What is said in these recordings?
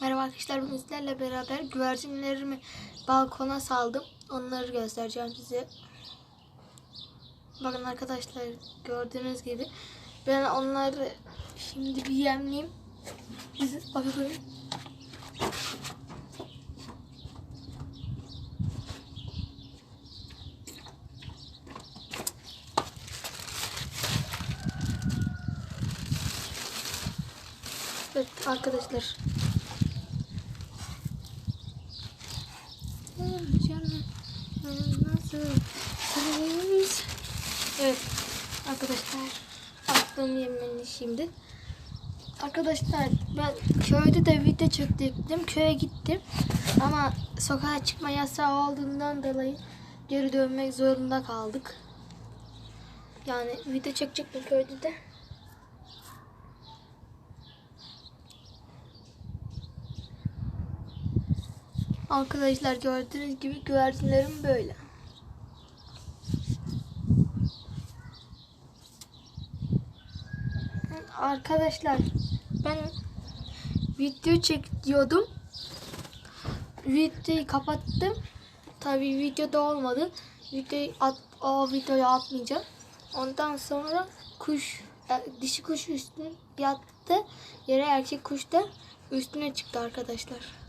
Merhaba arkadaşlar bugün sizlerle beraber güvercinlerimi balkona saldım. Onları göstereceğim size. Bakın arkadaşlar gördüğünüz gibi ben onları şimdi bir yemleyeyim. Biz bakalım. Evet arkadaşlar. Evet arkadaşlar attım yemini şimdi. Arkadaşlar ben köyde de video çektim. Köye gittim. Ama sokağa çıkma yasağı olduğundan dolayı geri dönmek zorunda kaldık. Yani video çekecektim köyde de. Arkadaşlar gördüğünüz gibi güvercinlerim böyle. Arkadaşlar ben video çekiyordum. Videoyu kapattım. Tabii videoda olmadı. Videoyu at, o videoyu atmayacağım. Ondan sonra kuş e, dişi kuş üstüne yattı. Yere erkek kuş da üstüne çıktı arkadaşlar.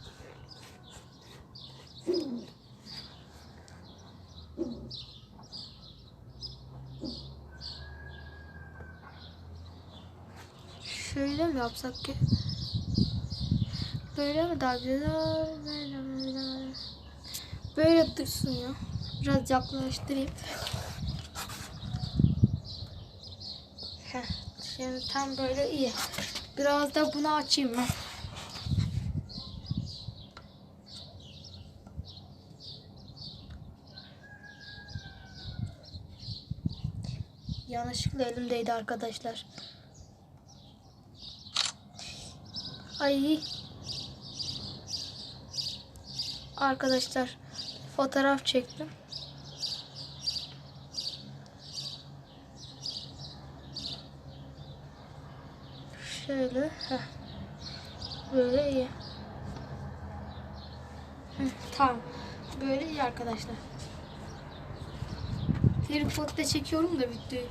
Şöyle mi yapsak ki? Böyle mi daha güzel? Böyle mi? Böyle dursun ya. Biraz yaklaştırayım. Heh, şimdi tam böyle iyi. Biraz da bunu açayım ben. Yanlışlıkla elimdeydi arkadaşlar. Ay. Arkadaşlar fotoğraf çektim. Şöyle. Heh. Böyle iyi. Hı, tamam. Böyle iyi arkadaşlar. Tripod'da çekiyorum da videoyu.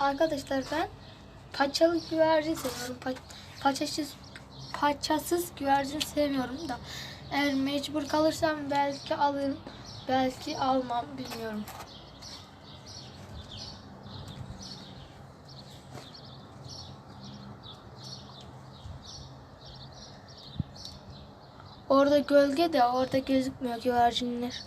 Arkadaşlar ben paçalı güvercin seviyorum. Pa paçasız, paçasız güvercin sevmiyorum da. Eğer mecbur kalırsam belki alırım. Belki almam bilmiyorum. Orada gölge de orada gözükmüyor güvercinler.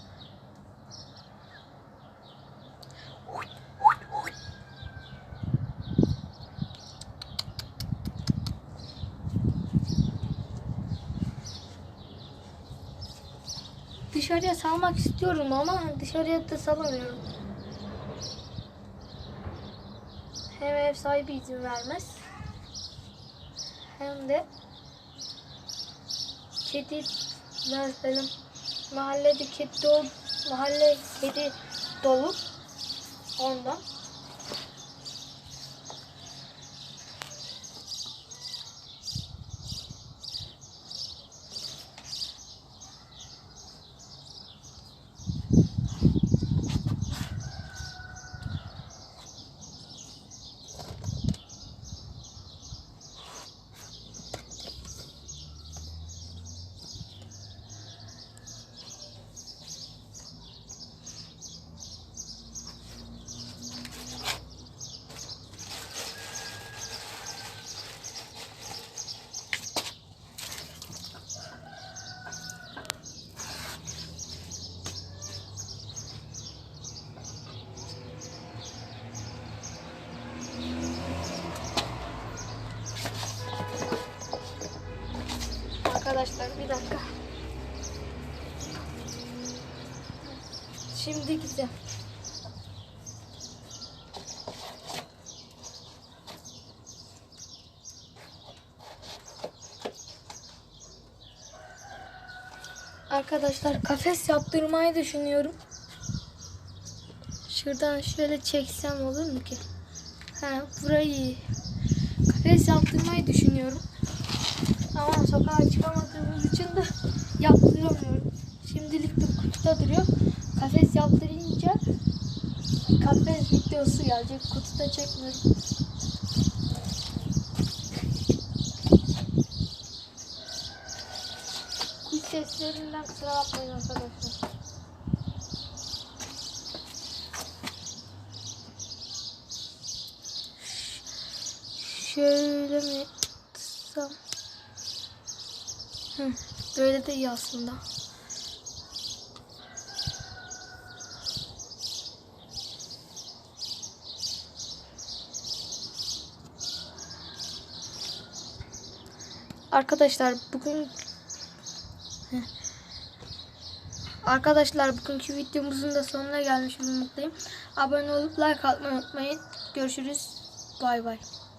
Dışarıya salmak istiyorum ama dışarıya da salamıyorum. Hem ev sahibi izin vermez. Hem de kedi benim mahallede kedi dolu, mahalle kedi dolu. Ondan. Bir dakika. Şimdi güzel. Arkadaşlar kafes yaptırmayı düşünüyorum. Şuradan şöyle çeksem olur mu ki? Ha, burayı kafes yaptırmayı düşünüyorum. Ama sokağa çıkamadığımız için de yaptıramıyorum. Şimdilik de kutuda duruyor. Kafes yaptırınca kafes videosu gelecek. Kutuda çekmiyorum. Kuş seslerinden kusura bakmayın arkadaşlar. Şöyle mi tutsam? Böyle de iyi aslında. Arkadaşlar bugün. Arkadaşlar bugünkü videomuzun da sonuna gelmiş bulunmaktayım. Abone olup like atmayı unutmayın. Görüşürüz. Bay bay.